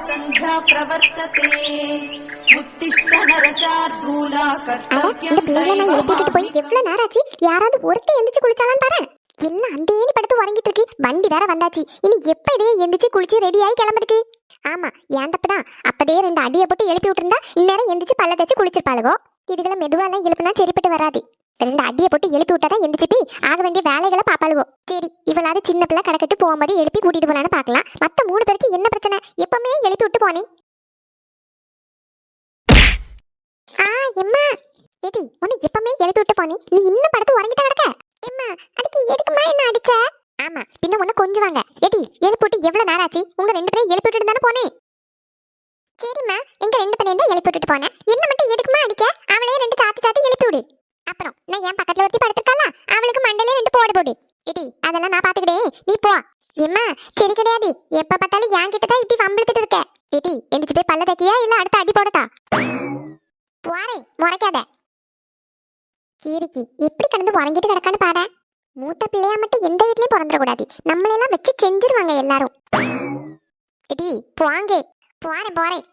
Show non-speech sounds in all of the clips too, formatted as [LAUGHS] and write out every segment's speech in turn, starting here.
सन्ध्या प्रवर्तते उत्तिष्ठ नरसार्दूला அட कर्तव्यं இந்த பிள்ளைங்களை நான் எழுப்பிட்டு போய் दैवमान्यम् எவ்வளவு நேரம் ஆச்சு யாராவது ஒருத்தர் எந்திரிச்சு குளிச்சாலும் பாரு எல்லாம் அந்தேனி படுத்து உறங்கிட்டு இருக்கு வண்டி வேற வந்தாச்சு இனி எப்ப இதே எந்திரிச்சு குளிச்சு ரெடி ஆகி கிளம்புறதுக்கு ஆமா ஏன் தப்புதான் அப்பதே ரெண்டு அடியை போட்டு எழுப்பி விட்டுருந்தா இந்நேரம் எந்திரிச்சு பல்ல தச்சு குளிச்சிருப்பாளுகோ இதுகளை மெதுவாலாம் எழுப்புனா சரிப்பட்டு வராது ரெண்டு அடியை போட்டு எழுப்பி விட்டாதான் எந்திரிச்சு போய் ஆக வேண்டிய வேலைகளை பாப்பாளுவோம் சரி இவளாவது சின்ன பிள்ளை கடக்கட்டு போகும்போது எழுப்பி கூட்டிட்டு போலான்னு பார்க்கலாம். மற்ற மூணு பேருக்கு என்ன பிரச்சனை? எப்பவுமே எழுப்பி விட்டு போனே. ஆ எம்மா. ஏடி உன்னை எப்பவுமே எழுப்பி விட்டு போனே. நீ இன்னும் படுத்து உறங்கிட்ட கிடக்க. எம்மா அதுக்கு எதுக்குமா என்ன அடிச்ச? ஆமா பின்ன உன்னை கொஞ்சம் வாங்க ஏடி எழுப்பி விட்டு எவ்வளவு நேரம் ஆச்சு? உங்க ரெண்டு பேரும் எழுப்பி விட்டுட்டு தானே போனேன் சரிம்மா எங்க ரெண்டு பேரையும் தான் எழுப்பி விட்டுட்டு போனேன். என்ன மட்டும் எதுக்குமா அடிக்க? அவளையே ரெண்டு சாத்தி சாத்தி எழுப்பி விடு. அப்புறம் நான் என் பக்கத்துல ஒருத்தி படுத்திருக்காளா? அவளுக்கு மண்டலே ரெண்டு போடு போடு. இடி அதெல்லாம் நான் பாத்துக்கிட்டேன் நீ போ. எம்மா சரி கிடையாது. எப்ப பார்த்தாலும் என் கிட்ட தான் இப்படி வம்பிழுத்துட்டு இருக்க. இடி எந்திரிச்சு போய் பல்ல தைக்கியா? இல்ல அடுத்த அடி போடட்டா? போறே முறைக்காத. கீரிக்கு எப்படி கடந்து உறங்கிட்டு கிடக்கான்னு பாரு. மூத்த பிள்ளையா மட்டும் எந்த வீட்லயும் பிறந்துடக்கூடாது. நம்மளெல்லாம் வச்சு செஞ்சிருவாங்க எல்லாரும். இடி போங்க. போறேன் போறேன்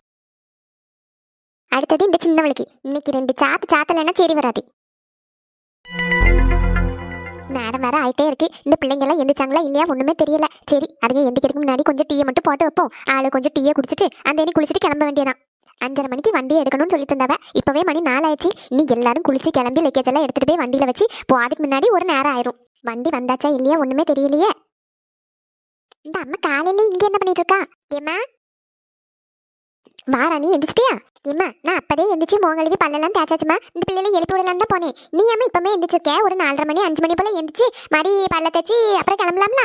அடுத்தது இந்த சின்னவளுக்கு. இன்னைக்கு ரெண்டு சாத்து சாத்தலைன்னா சரி வராது. நேரம் வேற ஆயிட்டே இருக்கு. இந்த பிள்ளைங்க எல்லாம் எந்திரிச்சாங்களா இல்லையா? ஒண்ணுமே தெரியல. சரி அதுங்க எந்திக்கிறதுக்கு முன்னாடி கொஞ்சம் டீயை மட்டும் போட்டு வைப்போம். ஆளு கொஞ்சம் டீயை குடிச்சிட்டு அந்த இனி குளிச்சுட்டு கிளம்ப வேண்டியதான் அஞ்சரை மணிக்கு வண்டியை எடுக்கணும்னு சொல்லிட்டு இருந்தவ. இப்பவே மணி நாலாயிடுச்சு. நீ எல்லாரும் குளிச்சு கிளம்பி லக்கேஜ் எல்லாம் எடுத்துட்டு போய் வண்டியில வச்சு போறதுக்கு முன்னாடி ஒரு நேரம் ஆயிரும். வண்டி வந்தாச்சா இல்லையா? ஒண்ணுமே தெரியலையே. இந்த அம்மா காலையில இங்க என்ன பண்ணிட்டு இருக்கா? ஏமா வாராணி எந்திரிச்சிட்டியா? ஏம்மா நான் அப்பதே எந்திரிச்சு மோங்கழுவி பல்லெல்லாம் தேய்ச்சாச்சுமா. இந்த பிள்ளைகளை எழுப்பி விடலாம் தான் போனேன். நீ அம்மா இப்பவுமே எந்திரிச்சிருக்க? ஒரு நாலரை மணி அஞ்சு மணி போல எந்திரிச்சு மறுபடி பல்ல தேய்ச்சி அப்புறம் கிளம்பலாம்ல?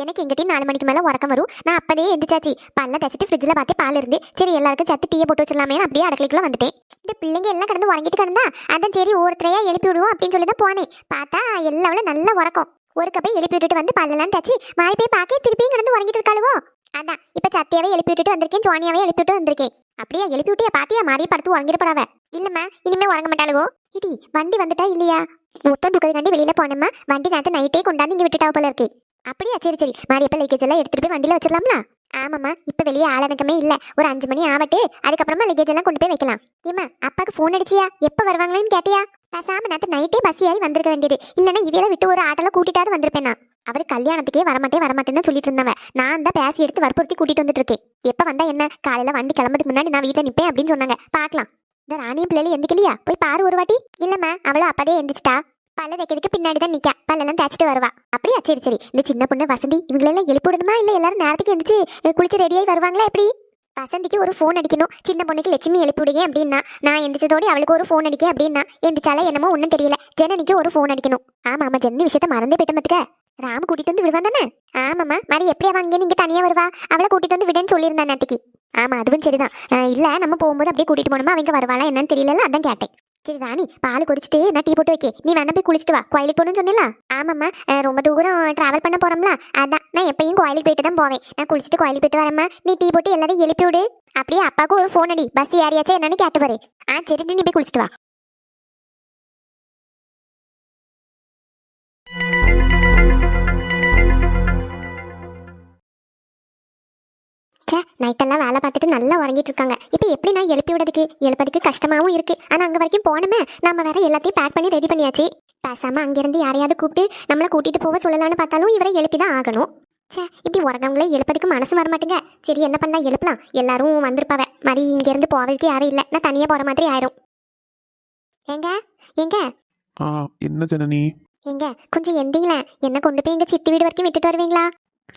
எனக்கு எங்கிட்டையும் நாலு மணிக்கு மேலே உறக்கம் வரும். நான் அப்பதே எந்திரிச்சாச்சு. பல்ல தேய்ச்சிட்டு ஃப்ரிட்ஜில் பார்த்து பால் இருந்து சரி எல்லாருக்கும் சத்து டீயை போட்டு வச்சிடலாமே அப்படியே அடக்கலைக்குள்ள வந்துட்டேன். இந்த பிள்ளைங்க எல்லாம் கிடந்து உறங்கிட்டு கிடந்தா அதான் சரி ஒருத்தரையா எழுப்பி விடுவோம் அப்படின்னு சொல்லி தான் போனேன். பார்த்தா எல்லாவளும் நல்ல உறக்கம். ஒரு கப்பை எழுப்பி விட்டுட்டு வந்து பல்லெல்லாம் தேய்ச்சி மாறி போய் பார்க்க திருப்பியும் கிடந்து உறங்கிட்டு இருக்காளுவோ? அதான் இப்ப சத்தியாவே எழுப்பி விட்டுட்டு வந்திருக்கேன் சோனியாவே எழுப்பி விட்டு வந்திருக்கேன். அப்படியே எழுப்பி விட்டியா பாத்தியா மாறி படுத்து உறங்கிருப்படாவ இல்லம்மா இனிமே உறங்க மாட்டாளுவோ? இடி வண்டி வந்துட்டா இல்லையா? மொத்தம் துக்கதுக்காண்டி வெளியில போனோம்மா வண்டி நேரத்தை நைட்டே கொண்டாந்து இங்க விட்டுட்டா போல இருக்கு. அப்படியா சரி சரி. மாறி எப்ப லக்கேஜ் எல்லாம் எடுத்துட்டு போய் வண்டியில வச்சிடலாம்ல? ஆமாம்மா இப்ப வெளியே ஆளனக்கமே இல்ல. ஒரு அஞ்சு மணி ஆகட்டு அதுக்கப்புறமா லக்கேஜ் எல்லாம் கொண்டு போய் வைக்கலாம். ஏமா அப்பாக்கு ஃபோன் அடிச்சியா? எப்ப வருவாங்களேன்னு கேட்டியா? பேசாம நேத்து நைட்டே பஸ் ஏறி வந்திருக்க வேண்டியது. இல்லைன்னா இவையில விட்டு ஒரு ஆட்டோல கூட்டிட்டாவது வந்திருப்பேன் நான். அவர் கல்யாணத்துக்கே வரமாட்டே வரமாட்டேன்னு சொல்லிட்டு இருந்தவ நான் தான் பேசி எடுத்து வற்புறுத்தி கூட்டிட்டு வந்துட்டு இருக்கேன் எப்ப வந்தா என்ன? காலையில வண்டி கிளம்புறதுக்கு முன்னாடி நான் வீட்டில் நிப்பேன் அப்படின்னு சொன்னாங்க. பார்க்கலாம். இந்த ராணியும் பிள்ளைல எந்திக்கலையா? போய் பாரு ஒரு வாட்டி. இல்லம்மா அவளும் அப்பதே எந்திரிச்சிட்டா. பல்ல வைக்கிறதுக்கு பின்னாடி தான் நிக்கா. பல்லெல்லாம் தேய்ச்சிட்டு வருவா. அப்படியா? சரி சரி. இந்த சின்ன பொண்ணு வசந்தி இவங்களெல்லாம் எழுப்பிடணுமா இல்ல எல்லாரும் நேரத்துக்கு எந்திரிச்சு குளிச்சு ரெடியாகி வருவாங்களா எப்படி? வசந்திக்கு ஒரு ஃபோன் அடிக்கணும். சின்ன பொண்ணுக்கு லட்சுமி எழுப்பிவிடுங்க அப்படின்னா. நான் எந்திரிச்சதோடு அவளுக்கு ஒரு ஃபோன் அடிக்க அப்படின்னா. எந்திரிச்சாலே என்னமோ ஒன்றும் தெரியல. ஜனனிக்கு ஒரு ஃபோன் அடிக்கணும். ஆமா ஆமா ஜெனி விஷயத்த மறந்தே போயிட்டு பாத்துக்க. ராம கூட்டிட்டு வந்து விடுவான் தானே? ஆமாம்மா. மாதிரி எப்படியா அவன் அங்கே நீங்க தனியா வருவா. அவளை கூட்டிட்டு வந்து விடுன்னு சொல்லியிருந்தான் நேற்றுக்கு ஆமா அதுவும் சரிதான். இல்ல நம்ம போகும்போது அப்படியே கூட்டிட்டு போனோமா அவங்க வருவாளா என்னன்னு தெரியல அதான் கேட்டேன். சரி ராணி பால் குடிச்சிட்டு நான் டீ போட்டு வைக்க நீ வேணா போய் குளிச்சிட்டு வா. கோயிலுக்கு போகணும்னு சொன்னல ஆமாம்மா. ரொம்ப தூரம் ட்ராவல் பண்ண போறோம்ல? அதான். நான் எப்பயும் கோயிலுக்கு போயிட்டு தான் போவேன். நான் குளிச்சிட்டு கோயிலுக்கு போயிட்டு வரேம்மா. நீ டீ போட்டு எல்லாரும் எழுப்பி விடு. அப்படியே அப்பாவுக்கு ஒரு ஃபோன் அடி. பஸ் ஏறியாச்சே என்னன்னு கேட்டு பாரு. ஆ சரி நீ போய் குளிச்சிட்டு வா. நைட்டெல்லாம் வேலை பார்த்துட்டு நல்லா உறங்கிட்டு இருக்காங்க. இப்போ எப்படி நான் எழுப்பி விடுறதுக்கு? எழுப்பதுக்கு கஷ்டமாவும் இருக்கு. ஆனா அங்க வரைக்கும் போனோமே நம்ம வேற எல்லாத்தையும் பேக் பண்ணி ரெடி பண்ணியாச்சு. பேசாம அங்கிருந்து யாரையாவது கூப்பிட்டு நம்மளை கூட்டிட்டு போக சொல்லலாம்னு பார்த்தாலும் இவரை எழுப்பி தான் ஆகணும். ச்சே இப்படி உறங்கவங்களே எழுப்பதுக்கு மனசு வர மாட்டேங்க சரி என்ன பண்ணலாம்? எழுப்பலாம். எல்லாரும் வந்திருப்பாவ. மாதிரி இங்க இருந்து போவதுக்கு யாரும் இல்லை. நான் தனியா போற மாதிரி ஆயிரும். எங்க எங்க ஆ என்ன ஜனனி? எங்க கொஞ்சம் எந்தீங்களேன். என்ன கொண்டு போய் எங்க சித்தி வீடு வரைக்கும் விட்டுட்டு வருவீங்களா?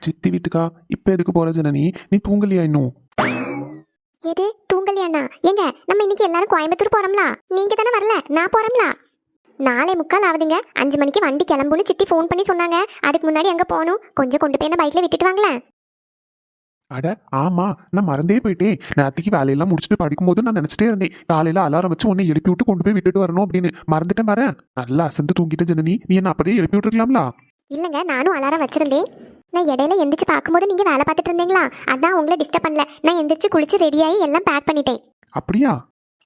சித்தி வீட்டுக்கா? இப்ப எதுக்கு போற ஜனனி? நீ தூங்கலையா இன்னும்? எது தூங்கலையாண்ணா ஏங்க நம்ம இன்னைக்கு எல்லாரும் கோயம்புத்தூர் போறோம்ல? நீங்க தானே வரல? நான் போறோம்ல? நாளை முக்கால் ஆகுதுங்க. அஞ்சு மணிக்கு வண்டி கிளம்புன்னு சித்தி ஃபோன் பண்ணி சொன்னாங்க. அதுக்கு முன்னாடி அங்க போகணும். கொஞ்சம் கொண்டு போய் என்ன பைக்ல விட்டுட்டு வாங்களேன். அட ஆமா. நான் மறந்தே போயிட்டேன். நேற்றுக்கு வேலையெல்லாம் முடிச்சுட்டு படிக்கும்போது நான் நினைச்சிட்டே இருந்தேன். காலையில அலாரம் வச்சு உன்னை எழுப்பி விட்டு கொண்டு போய் விட்டுட்டு வரணும் அப்படின்னு. மறந்துட்டேன் வரேன் நல்லா அசந்து தூங்கிட்ட ஜனனி. நீ என்ன அப்பதே எழுப்பி விட்டுருக்கலாம்ல? இல்லைங்க நானும் அலாரம் வச்சிருந்தேன். நான் இடையில எந்திரிச்சு பார்க்கும்போது நீங்க வேலை பார்த்துட்டு இருந்தீங்களா? அதான் உங்களை டிஸ்டர்ப் பண்ணல. நான் எந்திரிச்சு குளிச்சு ரெடியாகி எல்லாம் பேக் பண்ணிட்டேன். அப்படியா?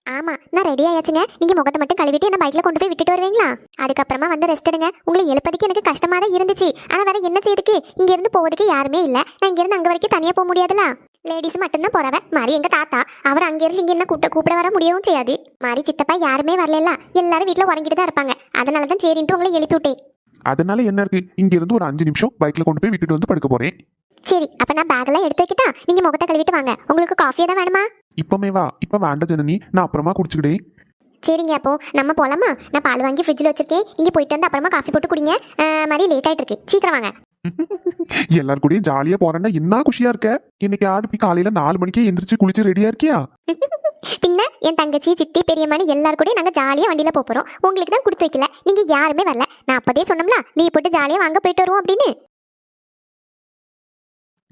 ஆமா நான் ரெடி ஆயாச்சுங்க. நீங்க முகத்தை மட்டும் கழுவிட்டு என்ன பைக்ல கொண்டு போய் விட்டுட்டு வருவீங்களா? அதுக்கப்புறமா வந்து ரெஸ்ட் எடுங்க. உங்களை எழுப்பதுக்கு எனக்கு கஷ்டமா தான் இருந்துச்சு. ஆனா வேற என்ன செய்யுதுக்கு இங்க இருந்து போவதுக்கு யாருமே இல்ல. நான் இங்க இருந்து அங்க வரைக்கும் தனியா போக முடியாதுல. லேடிஸ் மட்டும்தான் போறவ. மாதிரி எங்க தாத்தா அவர் அங்க இருந்து இங்க என்ன கூப்பிட கூப்பிட வர முடியவும் செய்யாது. மாதிரி சித்தப்பா யாருமே வரல எல்லாரும் வீட்ல உறங்கிட்டு தான் இருப்பாங்க. அதனால தான் சரின்ட்டு உங்களை எழுப்பி விட்டேன். அதனால என்ன இருக்கு? இங்க இருந்து ஒரு அஞ்சு நிமிஷம் பைக்ல கொண்டு போய் விட்டுட்டு வந்து படுக்க போறேன். சரி அப்ப நான் பேக்கெல்லாம் எடுத்து வைக்கிட்டா? நீங்க முகத்தை கழுவிட்டு வாங்க. உங்களுக்கு காஃபி தான் வேணுமா? இப்பமே வா. இப்ப வேண்டாம் ஜனனி. நான் அப்புறமா குடிச்சுக்கிட்டேன் சரிங்க அப்போ நம்ம போலாமா? நான் பால் வாங்கி ஃப்ரிட்ஜில் வச்சிருக்கேன். இங்கே போயிட்டு வந்து அப்புறமா காஃபி போட்டு குடிங்க. மாதிரி லேட் ஆயிட்டு இருக்கு சீக்கிரம் வாங்க. எல்லாரும் கூடயும் ஜாலியா போறேன்னா என்ன குஷியா இருக்க? இன்னைக்கு ஆடு போய் காலையில நாலு மணிக்கே எந்திரிச்சு குளிச்சு ரெடியா இருக்கியா? பின்ன என் தங்கச்சி சித்தி பெரியம்மானு எல்லாரும் கூட நாங்கள் ஜாலியாக வண்டியில் போக போகிறோம் உங்களுக்கு தான் கொடுத்து வைக்கல. நீங்கள் யாருமே வரல. நான் அப்போதே சொன்னோம்ல லீவ் போட்டு ஜாலியாக வாங்க போயிட்டு வருவோம் அப்படின்னு.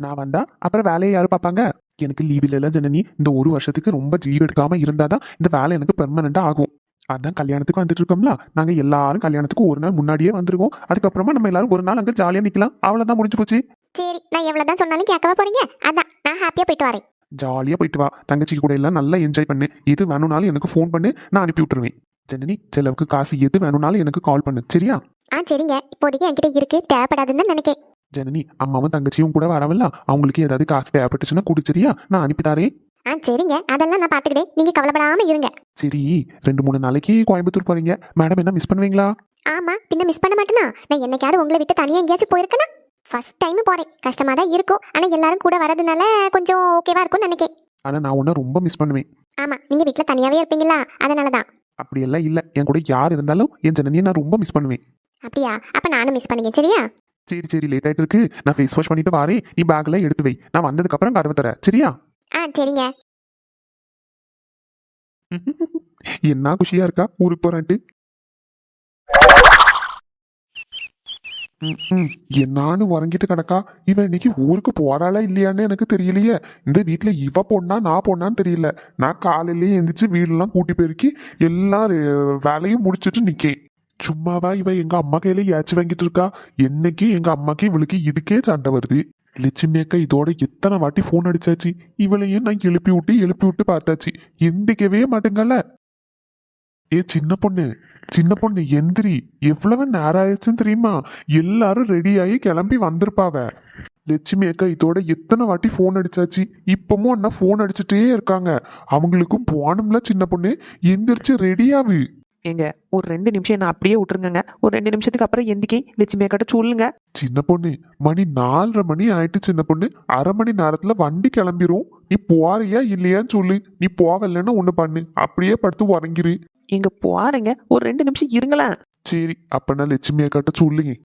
நான் வந்தா அப்புறம் வேலையை யாரு பார்ப்பாங்க? எனக்கு லீவ் இல்ல ஜனனி. இந்த ஒரு வருஷத்துக்கு ரொம்ப லீவ் எடுக்காம இருந்தாதான் இந்த வேலை எனக்கு பெர்மனண்டா ஆகும். அதான் கல்யாணத்துக்கு வந்துட்டு இருக்கோம்ல நாங்க எல்லாரும் கல்யாணத்துக்கு ஒரு நாள் முன்னாடியே வந்துருவோம் அதுக்கப்புறமா நம்ம எல்லாரும் ஒரு நாள் அங்க ஜாலியா நிக்கலாம். அவ்வளவுதான் முடிஞ்சு போச்சு. சரி நான் எவ்வளோ தான் சொன்னாலும் கேட்கவா போறீங்க? அதான் நான் ஹாப்பியாக போயிட்டு வரேன். ஜாலியா போயிட்டு வா. தங்கச்சி கூட எல்லாம் நல்லா என்ஜாய் பண்ணு. எது வேணும்னாலும் எனக்கு ஃபோன் பண்ணு. நான் அனுப்பி விட்டுருவேன். ஜனனி செலவுக்கு காசு எது வேணும்னாலும் எனக்கு கால் பண்ணு. சரியா? ஆ சரிங்க. இப்போதைக்கு என்கிட்ட இருக்கு. தேவைப்படாதுன்னு தான் நினைக்கேன். ஜனனி அம்மாவும் தங்கச்சியும் கூட வரவில்ல. அவங்களுக்கு ஏதாவது காசு தேவைப்பட்டுச்சுன்னா கொடு சரியா? நான் அனுப்பி தரேன். ஆ சரிங்க. அதெல்லாம் நான் பார்த்துக்கிட்டேன் நீங்கள் கவலைப்படாமல் இருங்க. சரி ரெண்டு மூணு நாளைக்கு கோயம்புத்தூர் போறீங்க. மேடம் என்ன மிஸ் பண்ணுவீங்களா? ஆமாம் பின்ன மிஸ் பண்ண மாட்டேனா? நான் என்னைக்காவது உங்களை விட்டு தனியாக எங்கேயாச்சும் போயிருக்கேனா? ஃபர்ஸ்ட் டைம் போகிறேன் கஷ்டமாக தான் இருக்கும். ஆனால் எல்லாரும் கூட வரதுனால கொஞ்சம் ஓகேவா இருக்கும்னு நினைக்கிறேன் ஆனா நான் உன்னை ரொம்ப மிஸ் பண்ணுவேன். ஆமாம் நீங்கள் வீட்டில் தனியாகவே இருப்பீங்களா? அதனால தான் அப்படியெல்லாம் இல்ல. என் கூட யார் இருந்தாலும் என் ஜனனியை நான் ரொம்ப மிஸ் பண்ணுவேன். அப்படியா? அப்போ நானும் மிஸ் பண்ணுங்க சரியா? சரி சரி லேட் ஆயிட்டு இருக்கு நான் ஃபேஸ் வாஷ் பண்ணிட்டு வரேன். நீ பேக்ல எடுத்து வை. நான் வந்ததுக்கு அப்புறம் கதவை தர சரியா? ஆ சரிங்க. [LAUGHS] என்ன குஷியா இருக்கா? ஊருக்கு போறான்ட்டு. ம், ம். என்னான்னு உறங்கிட்டு கிடக்கா? இவன் இன்னைக்கு ஊருக்கு போறாளா இல்லையான்னு எனக்கு தெரியலையே. இந்த வீட்டில் இவ பொண்ணா நான் பொண்ணான்னு தெரியல. நான் காலையிலேயே எந்திரிச்சு வீடெல்லாம் கூட்டி பெருக்கி எல்லா வேலையும் முடிச்சிட்டு நிக்கேன். சும்மாவா இவ எங்க அம்மா கையில ஏச்சு வாங்கிட்டு இருக்கா? என்னைக்கு எங்க அம்மாக்கு இவளுக்கு இதுக்கே சண்டை வருது. லட்சுமி அக்கா இதோட எத்தனை வாட்டி ஃபோன் அடிச்சாச்சு? இவளையும் நான் எழுப்பி விட்டு எழுப்பி விட்டு பார்த்தாச்சு. எந்திக்கவே மாட்டேங்கல்ல. ஏ சின்ன பொண்ணு சின்ன பொண்ணு எந்திரி. எவ்வளவு நேரம் ஆயிடுச்சுன்னு தெரியுமா? எல்லாரும் ரெடியாகி கிளம்பி வந்திருப்பாவ. லட்சுமி அக்கா இதோட எத்தனை வாட்டி ஃபோன் அடிச்சாச்சு? இப்பவும் அண்ணா ஃபோன் அடிச்சுட்டே இருக்காங்க. அவங்களுக்கும் போகணும்ல சின்ன பொண்ணு. எந்திரிச்சு ரெடியாவு ஏங்க ஒரு ரெண்டு நிமிஷம் என்ன அப்படியே விட்டுருங்கங்க. ஒரு ரெண்டு நிமிஷத்துக்கு அப்புறம் எந்திக்கி லட்சுமி அக்காட்ட சொல்லுங்க. சின்ன பொண்ணு மணி நாலரை மணி ஆயிட்டு சின்ன பொண்ணு. அரை மணி நேரத்துல வண்டி கிளம்பிரும். நீ போறியா இல்லையான்னு சொல்லு. நீ போவலன்னா ஒண்ணு பண்ணு. அப்படியே படுத்து உறங்கிரு. எங்க போறேங்க ஒரு ரெண்டு நிமிஷம் இருங்களேன். சரி அப்ப லட்சுமி அக்காட்ட சொல்லுங்க.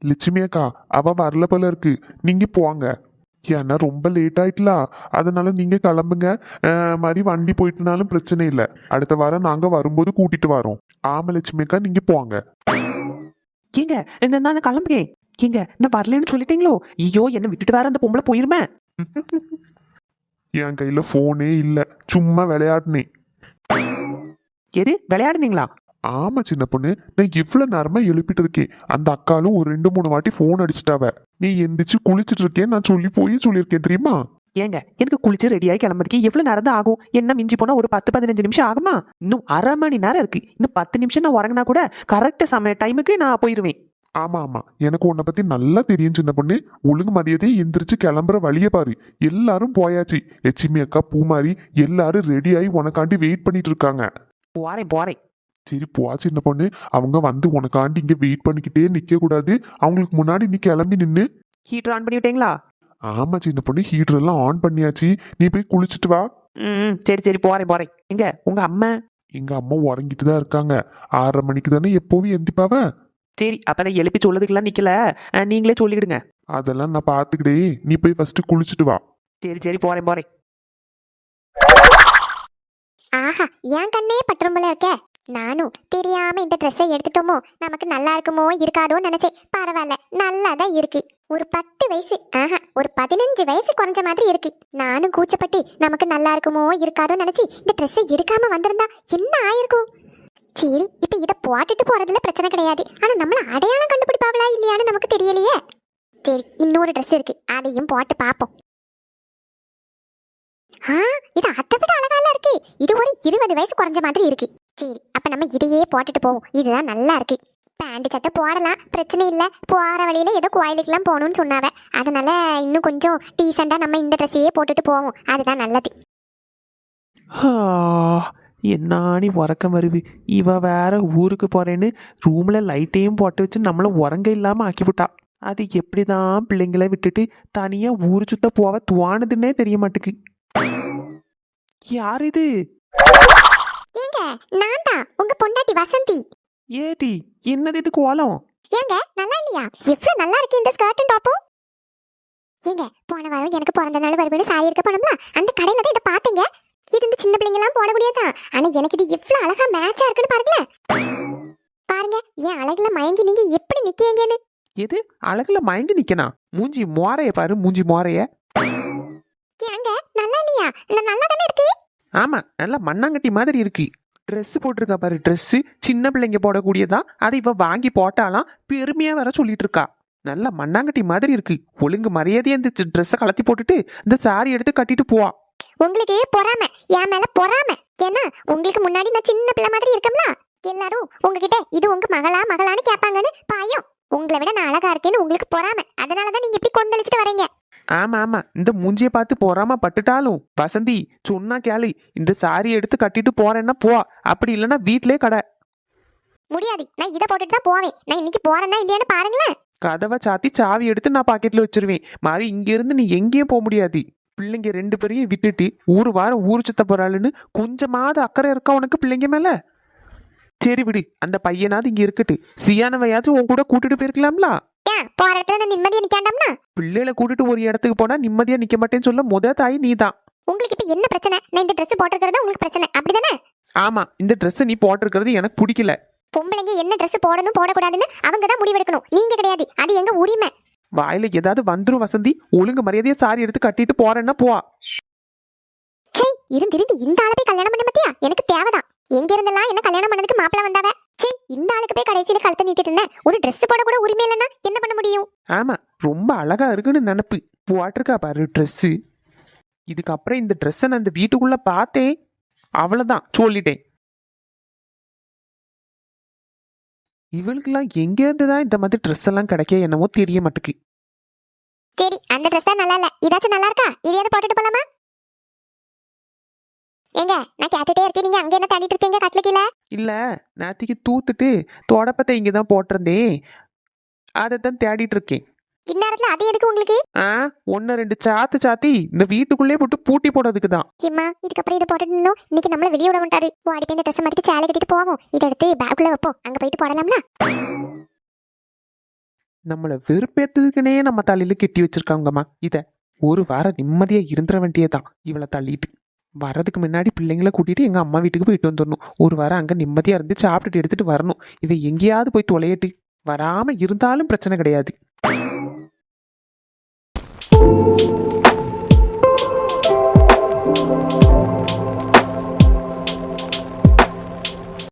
லட்சுமி அக்கா அவ வரல போல இருக்கு. நீங்க போங்க. ஏன்னா ரொம்ப லேட் ஆயிட்டல. அதனால நீங்க கிளம்புங்க. மாதிரி வண்டி போயிட்டுனாலும் பிரச்சனை இல்லை. அடுத்த வாரம் நாங்க வரும்போது கூட்டிட்டு வரோம். ஆமா லட்சுமி அக்கா நீங்க போங்க. ஏங்க என்ன நான் கிளம்புறேன். ஏங்க நான் வரலன்னு சொல்லிட்டீங்களோ? ஐயோ என்ன விட்டுட்டு வேற அந்த பொம்பளை போயிருமே. என் கையில போனே இல்ல. சும்மா விளையாடுனேன். எது? விளையாடுனீங்களா? ஆமா சின்ன பொண்ணு. நான் இவ்வளவு நேரமா எழுப்பிட்டு இருக்கேன். அந்த அக்காலும் ஒரு ரெண்டு மூணு வாட்டி ஃபோன் அடிச்சிட்டாவ நீ எந்திரிச்சு குளிச்சிட்டு இருக்கேன் நான் சொல்லி போய் சொல்லியிருக்கேன் தெரியுமா? ஏங்க எனக்கு குளிச்சு ரெடியாகி கிளம்புறதுக்கு எவ்வளவு நேரம் தான் ஆகும். என்ன மிஞ்சி போனா ஒரு பத்து பதினஞ்சு நிமிஷம் ஆகுமா? இன்னும் அரை மணி நேரம் இருக்கு. இன்னும் பத்து நிமிஷம் நான் உறங்கினா கூட கரெக்ட் சமய டைமுக்கு நான் போயிருவேன். ஆமா ஆமா. எனக்கு உன்னை பத்தி நல்லா தெரியும் சின்ன பொண்ணு. ஒழுங்கு மரியாதையை எந்திரிச்சு கிளம்புற வழிய பாரு. எல்லாரும் போயாச்சு. லட்சுமி அக்கா பூமாரி எல்லாரும் ரெடி ஆகி உனக்காண்டி வெயிட் பண்ணிட்டு இருக்காங்க. போறேன் போறேன். சரி போ சின்ன பொண்ணு. அவங்க வந்து உனக்காண்டி இங்க வெயிட் பண்ணிக்கிட்டே நிக்க கூடாது. அவங்களுக்கு முன்னாடி நீ கிளம்பி நின்னு. ஹீட்டர் ஆன் பண்ணி விட்டீங்களா? ஆமா சின்ன பொண்ணு. ஹீட்டர் எல்லாம் ஆன் பண்ணியாச்சு. நீ போய் குளிச்சுட்டு வா. ம் சரி சரி போறேன் போறேன். எங்க? உங்க அம்மா? எங்க அம்மா உறங்கிட்டு தான் இருக்காங்க. ஆறரை மணிக்கு தானே எப்பவும் எந்திப்பாவ? சரி அப்ப நான் எழுப்பி சொல்லதுக்கெல்லாம் நிக்கல. அஹ், நீங்களே சொல்லிடுங்க. அதெல்லாம் நான் பாத்துக்கிட்டே நீ போய் ஃபர்ஸ்ட் குளிச்சுட்டு வா. சரி சரி போறேன் போறேன். ஆஹா என் கண்ணே பற்றும் போல இருக்க. நானும் தெரியாம இந்த ட்ரெஸ்ஸை எடுத்துட்டோமோ? நமக்கு நல்லா இருக்குமோ? இருக்காதோன்னு நினைச்சேன். பரவாயில்ல நல்லா தான் இருக்கு. ஒரு பத்து வயசு ஆஹா ஒரு பதினஞ்சு வயசு குறைஞ்ச மாதிரி இருக்கு. நானும் கூச்சப்பட்டு நமக்கு நல்லா இருக்குமோ இருக்காதோன்னு நினைச்சு இந்த ட்ரெஸ்ஸை எடுக்காம வந்திருந்தா என்ன ஆயிருக்கும்? சரி இப்போ இதை போட்டுட்டு போறதுல பிரச்சனை கிடையாது. ஆனா நம்மள அடையாளம் கண்டுபிடிப்பாங்களா இல்லையான்னு நமக்கு தெரியலையே. சரி இன்னொரு ட்ரெஸ் இருக்கு. அதையும் போட்டு பார்ப்போம். ஆ இது அத்தை விட அழகால இருக்கு. இது ஒரு இருபது வயசு குறைஞ்ச மாதிரி இருக்கு. சரி அப்போ நம்ம இதையே போட்டுட்டு போவோம். இதுதான் நல்லா இருக்கு. பேண்ட் சட்டை போடலாம். பிரச்சனை இல்லை. போகிற வழியில் ஏதோ கோயிலுக்குலாம் போகணும்னு சொன்னாவ. அதனால இன்னும் கொஞ்சம் டீசெண்டாக நம்ம இந்த ட்ரெஸ்ஸையே போட்டுட்டு போவோம். அதுதான் நல்லது. ஹா, என்னானி உறக்கம் வருது? இவ வேற ஊருக்கு போறேன்னு ரூம்ல லைட்டையும் போட்டு வச்சு நம்மள உறங்க இல்லாம ஆக்கிவிட்டா. அது எப்படிதான் பிள்ளைங்களை விட்டுட்டு தனியா ஊர் சுத்த போவ துவானதுன்னே தெரிய மாட்டுக்கு. யார் இது? நான் தான் உங்க பொண்டாட்டி வசந்தி. ஏடி என்னது இது கோலம்? ஏங்க நல்லா இல்லையா? எவ்வளவு நல்லா இருக்கு இந்த ஸ்கர்ட்டும் டாப்பும் ஏங்க போன வாரம் எனக்கு பிறந்த நாள் வருவேன்னு சாரி எடுக்க போனோம்ல அந்த கடையில தான் இதை பார்த்தேங்க. இது இந்த சின்ன பிள்ளைங்க எல்லாம் போட முடியாதா ஆனா எனக்கு இது எவ்வளவு அழகா மேட்சா இருக்குன்னு பாருங்களேன். பாருங்க என் அழகுல மயங்கி நீங்க எப்படி நிக்கீங்கன்னு எது? அழகுல மயங்கி நிக்கனா? மூஞ்சி மோரைய பாரு மூஞ்சி மோரைய. ஏங்க நல்லா இல்லையா? நல்லா தானே இருக்கு. ஆமா நல்ல மண்ணாங்கட்டி மாதிரி இருக்கு. ட்ரெஸ்ஸு போட்டிருக்கா பாரு ட்ரெஸ்ஸு சின்ன பிள்ளைங்க போடக்கூடியதா? அதை இவ வாங்கி போட்டாலாம் பெருமையாக வேற சொல்லிட்டு இருக்கா நல்ல மண்ணாங்கட்டி மாதிரி இருக்கு. ஒழுங்கு மரியாதையா இந்த ட்ரெஸ்ஸை கலத்தி போட்டுட்டு இந்த சாரி எடுத்து கட்டிட்டு போவா. உங்களுக்கு பொறாம. என் மேல பொறாம. ஏன்னா உங்களுக்கு முன்னாடி நான் சின்ன பிள்ளை மாதிரி இருக்கம்ல? எல்லாரும் உங்ககிட்ட இது உங்க மகளா மகளான்னு கேட்பாங்கன்னு பாயம். உங்களை விட நான் அழகா இருக்கேன்னு உங்களுக்கு பொறாம. அதனாலதான் நீங்க இப்படி கொந்தளிச்சிட்டு வரீங்க. ஆமா ஆமா. இந்த மூஞ்சிய பார்த்து போறாம பட்டுட்டாலும் வசந்தி சொன்னா கேளு. இந்த சாரி எடுத்து கட்டிட்டு போறேன்னா போ. அப்படி இல்லைன்னா வீட்லயே கடை. முடியாது. நான் இதை போட்டுட்டு தான் போவேன். நான் இன்னைக்கு போறேன்னா இல்லையான்னு பாருங்களேன். கதவை சாத்தி சாவி எடுத்து நான் பாக்கெட்ல வச்சிருவேன். மாதிரி இங்க இருந்து நீ எங்கேயும் போக முடியாது. பிள்ளைங்க ரெண்டு பேரையும் விட்டுட்டு ஒரு வாரம் ஊர் சுத்த போறாளுன்னு கொஞ்சமாவது அக்கறை இருக்கா உனக்கு பிள்ளைங்க மேல? சரி விடு. அந்த பையனாவது இங்க இருக்கட்டு. சியானவையாச்சும் உன் கூட கூட்டிட்டு போயிருக்கலாம்ல? போற இடத்துல நான் நிம்மதியா நிக்காண்டாம்னா? பிள்ளைகளை கூட்டிட்டு ஒரு இடத்துக்கு போனா நிம்மதியா நிக்க மாட்டேன்னு சொல்ல முத தாய் நீதான். உங்களுக்கு இப்ப என்ன பிரச்சனை? நான் இந்த Dress போட்டிருக்கிறது உங்களுக்கு பிரச்சனை. அப்படிதானே? ஆமா இந்த Dress நீ போட்டிருக்கிறது எனக்கு பிடிக்கல. பொம்பளைங்க என்ன Dress போடணும் போடக்கூடாதுன்னு அவங்க தான் முடிவெடுக்கணும். நீங்க கிடையாது. அது எங்க உரிமை. வாயில ஏதாவது வந்துரும் வசந்தி ஒழுங்கு மரியாதையா சாரி எடுத்து கட்டிட்டு போறேன்னா போ. சே இருந்து இருந்து இந்த ஆளை போய் கல்யாணம் பண்ண பத்தியா எனக்கு தேவைதான். எங்க இருந்தெல்லாம் என்ன கல்யாணம் பண்ணதுக்கு மாப்பிள வந்தாவ? சே இந்த ஆளுக்கு போய் கடைசியில கழுத்தை நீட்டிட்டு இருந்தேன். ஒரு Dress போட கூட உரிமை இல்லைன்னா என்ன பண்ண முடியும்? ஆமா ரொம்ப அழகா இருக்குன்னு நினப்பு. போட்டிருக்கா பாரு ட்ரெஸ்ஸு இதுக்கப்புறம் இந்த ட்ரெஸ்ஸை நான் இந்த வீட்டுக்குள்ள பார்த்தேன். அவ்வளவுதான் சொல்லிட்டேன். இவளுக்கெல்லாம் எங்க இருந்து தான் இந்த மாதிரி ட்ரெஸ் எல்லாம் கிடைக்க என்னமோ தெரிய மாட்டுக்கு. சரி அந்த Dress தான் நல்லா இல்ல. இதாச்சும் நல்லா இருக்கா? இதையாவது போட்டுட்டு போலாமா? ஏங்க நான் கேட்டுட்டே இருக்கேன். நீங்க அங்க என்ன தண்ணிட்டு இருக்கீங்க கட்டில இல்ல நேத்திக்கு தூத்துட்டு தொடப்பத்தை இங்க தான் போட்டிருந்தேன். அதை தான் தேடிட்டு இருக்கேன். இந்நேரத்துல அது எதுக்கு உங்களுக்கு? ஆ ஒன்னு ரெண்டு சாத்து சாத்தி இந்த வீட்டுக்குள்ளே போட்டு பூட்டி போடுறதுக்கு தான். கிம்மா இதுக்கப்புறம் இதை போட்டுட்டு இருந்தோம் இன்னைக்கு நம்மள வெளிய விட மாட்டாரு. ஓடி போய் இந்த ட்ரெஸ் மாத்திட்டு சேலை கட்டிட்டு போவோம். இதை எடுத்து பேக்குள்ள வைப்போம். அங்க போயிட்டு போடலாம்ல? நம்மளை வெறுப்பேத்ததுக்குனே நம்ம தலையில கெட்டி வச்சிருக்காங்கம்மா. இத ஒரு வாரம் நிம்மதியா இருந்துட வேண்டியதான் இவளை தள்ளிட்டு. வரதுக்கு முன்னாடி பிள்ளைங்கள கூட்டிகிட்டு எங்கள் அம்மா வீட்டுக்கு போயிட்டு வந்துடணும் ஒரு வாரம் அங்கே நிம்மதியாக இருந்து சாப்பிட்டுட்டு எடுத்துட்டு வரணும். இவை எங்கேயாவது போய் தொலையட்டு. வராமல் இருந்தாலும் பிரச்சனை கிடையாது.